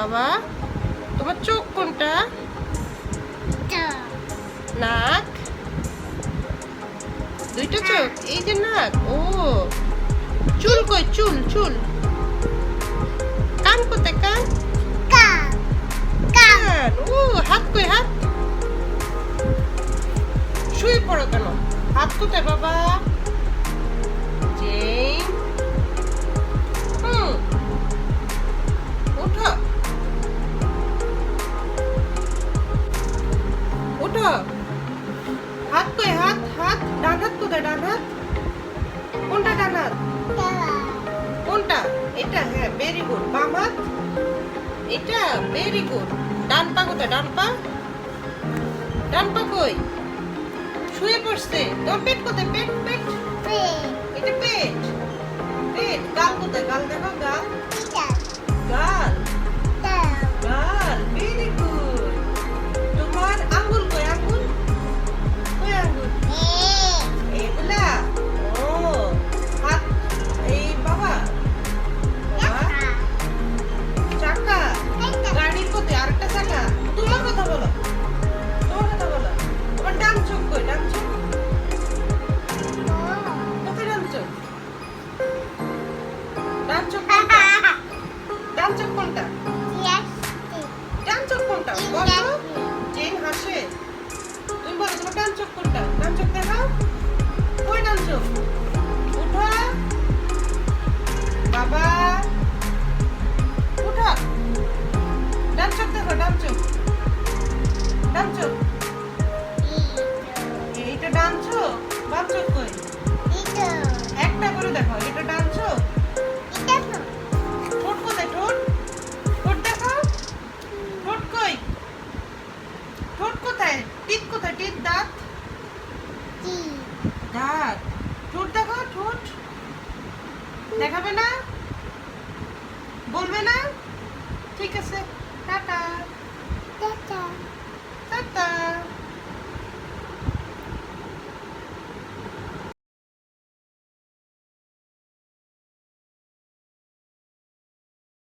বাবা? তোমার চোখ কোনটা? নাক? দুইটা চোখ? এই যে নাক ও। চুল কই? চুল চুল। কান কোথায় কান। কান। ও হাত কই হাত? শুয়ে পড়ো কেন? হাত কোথায় বাবা? হাত কই হাত হাত ডান হাত কোথায় ডান হাত? কোনটা ডান হাত? কোনটা? এটা হ্যাঁ ভেরি গুড বাম হাত? এটা ভেরি গুড ডান পা কোথায় ডান পা? ডান পা কই? শুয়ে পড়ছে। তোমার পেট কোথায়? পেট পেট? এটা পেট। পেট গাল কোথায়? গাল দেখো ডান চোখ কোনটা? ডান চোখ দেখাও। কই ডান চোখ। উঠো। বাবা। উঠো। ডান চোখ দেখো ডান চোখ। ডান চোখ। এইটা ডান চোখ বাম চোখ কই? একটা করে দেখো এটা ডান দাঁত ঠোঁট দেখো ঠোঁট। দেখাবে না? বলবে না? ঠিক আছে টাটা। টাটা। টাটা।